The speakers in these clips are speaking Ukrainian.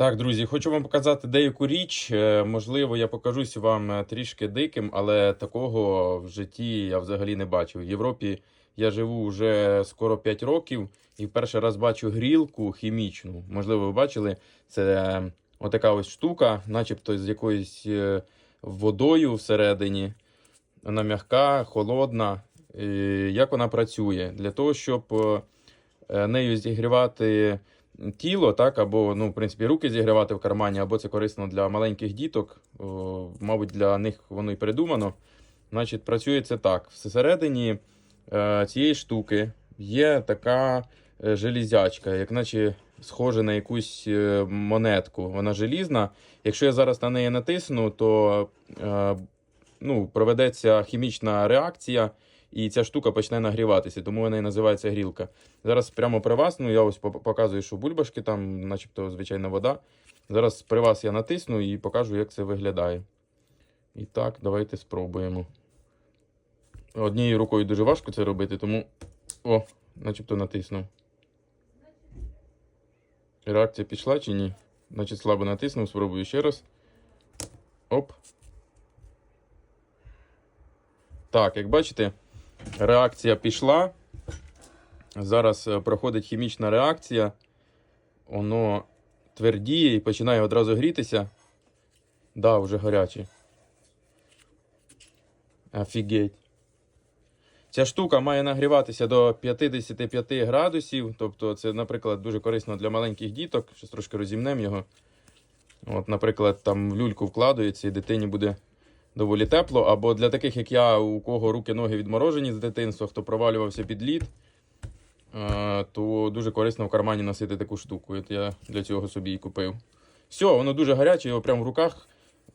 Так, друзі, хочу вам показати деяку річ. Е, Можливо, я покажусь вам е, трішки диким, але такого в житті я взагалі не бачив. В Європі я живу вже скоро 5 років і перший раз бачу грілку хімічну. Можливо, ви бачили, це е, отака ось штука, начебто з якоюсь водою всередині. Вона м'яка, холодна. Як вона працює? Для того, щоб нею зігрівати тіло, так, або, ну, в принципі, руки зігрівати в кармані, або це корисно для маленьких діток. О, мабуть, для них воно і придумано. Значить, працює це так. Всередині е, цієї штуки є така е, железячка, як наче схожа на якусь е, монетку. Вона желізна. Якщо я зараз на неї натисну, то е, ну, проведеться хімічна реакція, і ця штука почне нагріватися, тому вона і називається грілка. Зараз прямо при вас, ну я ось показую, що бульбашки там, начебто звичайна вода. Зараз при вас я натисну і покажу, як це виглядає. І так, давайте спробуємо. Однією рукою дуже важко це робити, тому. О, начебто натиснув. Реакція пішла чи ні? Значить, слабо натиснув, спробую ще раз. Оп. Так, як бачите, реакція пішла. Зараз е, проходить хімічна реакція. Воно твердіє і починає одразу грітися. Да, вже гаряче. Офігеть. Ця штука має нагріватися до 55 градусів. Тобто, це, наприклад, дуже корисно для маленьких діток. Щось трошки розімнемо його. От, наприклад, там в люльку вкладається і дитині буде доволі тепло. Або для таких, як я, у кого руки-ноги відморожені з дитинства, хто провалювався під лід, е, то дуже корисно в кармані носити таку штуку. От я для цього собі і купив. Все, воно дуже гаряче, його прямо в руках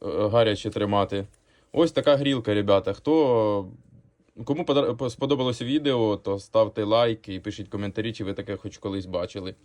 е, гаряче тримати. Ось така грілка, ребята. Хто кому сподобалося відео, то ставте лайк і пишіть коментарі, чи ви таке хоч колись бачили.